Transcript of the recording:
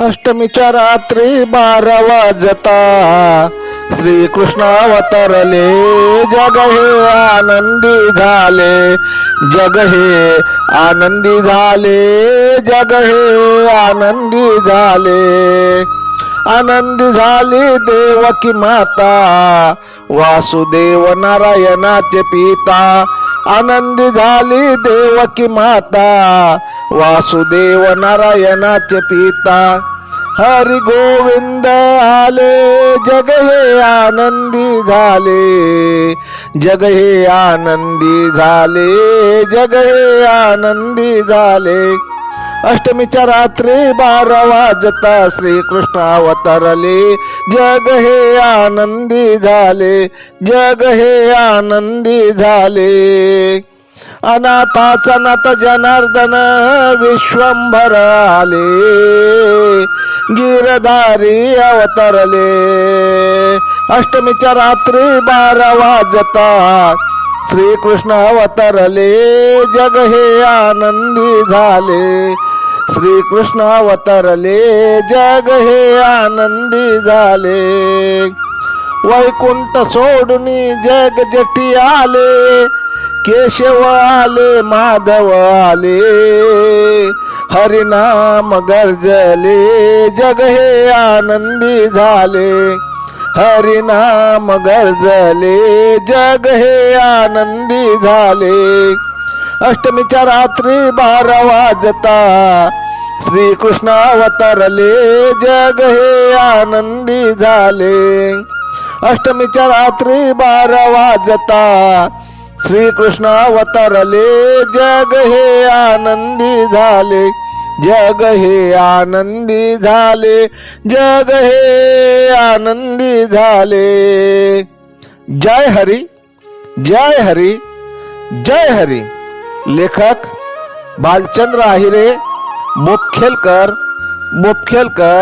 अष्टमीच्या रात्री बारा वाजता श्री कृष्ण अवतरले. जग हे आनंदी झाले. जग हे आनंदी झाले. जग हे आनंदी झाले. आनंदी झाली देवकी माता. वासुदेव नारायणाचे पिता. आनंदी झाली देवकी माता. वासुदेव नारायणाचे पिता. हरी गोविंद आले जग हे आनंदी झाले. जग हे आनंदी झाले जग हे आनंदी झाले. अष्टमीच्या रात्री बारा वाजता श्रीकृष्ण अवतरले. जग हे आनंदी झाले जग हे आनंदी झाले. अनाथाचा नाथ जनार्दन विश्वंभर आले. गिरधारी अवतरले. अष्टमीच्या रात्री बारा वाजता श्रीकृष्ण अवतरले. जग हे आनंदी झाले. श्रीकृष्ण अवतरले. जग हे आनंदी झाले. वैकुंठ सोडून जग जटी आले. केशव आले माधव आले. हरिनाम गर्जले जग हे आनंदी झाले. हरिनाम गर्जले जग हे आनंदी झाले. अष्टमीच्या रात्री बारा वाजता श्रीकृष्ण अवतरले जग हे आनंदी झाले. अष्टमीच्या रात्री बारा वाजता श्रीकृष्ण अवतरले, जग हे आनंदी झाले, जग हे आनंदी झाले, जग हे आनंदी झाले. जय हरी जय हरी जय हरी. लेखक बालचंद्र आहिरे, बोपखेलकर बोपखेलकर.